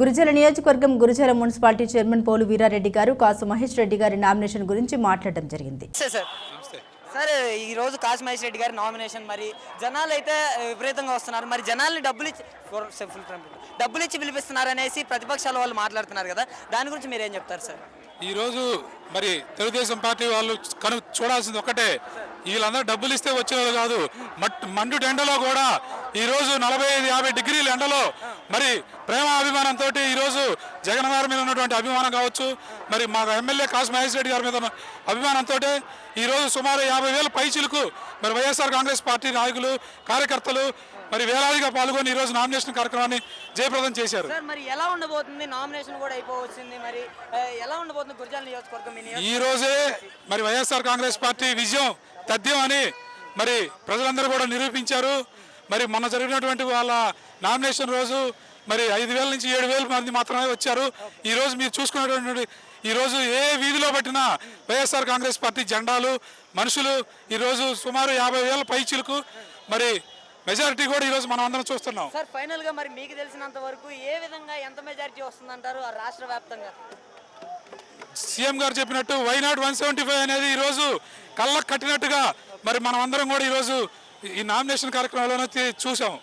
గురుజల నియోజకవర్గం Gurajala municipality chairman Polu Veerareddy గారు కాసు మహేష్ రెడ్డి గారి నామినేషన్ గురించి మాట్లాడడం జరిగింది. సార్. సార్ ఈ రోజు కాసు మహేష్ రెడ్డి గారి నామినేషన్ మరి జనాలు అయితే విపరీతంగా వస్తున్నారు. మరి జనాల్ని డబ్బులు ఇచ్చి. డబ్బులు ఇచ్చి పిలిపిస్తున్నారు అనేసి ప్రతిపక్షాల వాళ్ళు మాట్లాడుతున్నారు కదా. దాని గురించి మీరు ఏం చెప్తారు సార్? ఈరోజు మరి తెలుగుదేశం పార్టీ వాళ్ళు కను చూడాల్సింది ఒకటే. వీళ్ళందరూ డబ్బులు ఇస్తే వచ్చే కాదు. మట్ మండు ఎండలో కూడా ఈరోజు నలభై ఐదు యాభై డిగ్రీల ఎండలో మరి ప్రేమ అభిమానంతో ఈరోజు జగన్ గారి మీద ఉన్నటువంటి అభిమానం కావచ్చు. మరి మా ఎమ్మెల్యే కాసు మహేష్ రెడ్డి గారి మీద అభిమానంతో ఈరోజు సుమారు యాభై వేల పైచిలకు మరి వైఎస్ఆర్ కాంగ్రెస్ పార్టీ నాయకులు కార్యకర్తలు మరి వేలాదిగా పాల్గొని ఈరోజు నామినేషన్ కార్యక్రమాన్ని జయప్రదం చేశారు. మరి ఎలా ఉండబోతుంది? నామినేషన్ కూడా అయిపోవచ్చింది మరి. ఎలా ఉండబోతుంది గురిజాల నియోజకవర్గం ఈ రోజే మరి వైఎస్ఆర్ కాంగ్రెస్ పార్టీ విజయం తథ్యం అని మరి ప్రజలందరూ కూడా నిరూపించారు. మరి మొన్న జరిగినటువంటి వాళ్ళ నామినేషన్ రోజు మరి ఐదు వేల నుంచి ఏడు వేల మంది మాత్రమే వచ్చారు. ఈ రోజు మీరు చూసుకున్నటువంటి ఈ రోజు ఏ వీధిలో పట్టినా వైఎస్ఆర్ కాంగ్రెస్ పార్టీ జెండాలు మనుషులు ఈ రోజు సుమారు యాభై వేల పైచులకు మరి మెజారిటీ కూడా ఈరోజు మనం అందరం చూస్తున్నాం. సార్ ఫైనల్గా మరి మీకు తెలిసినంత వరకు ఏ విధంగా ఎంత మెజారిటీ వస్తుందంటారు రాష్ట్ర వ్యాప్తంగా? సీఎం గారు చెప్పినట్టు వైనాట్ వన్ సెవెంటీ ఫైవ్ అనేది ఈరోజు కళ్ళకు కట్టినట్టుగా మరి మనం అందరం కూడా ఈరోజు ఈ నామినేషన్ కార్యక్రమంలోనే చూసాము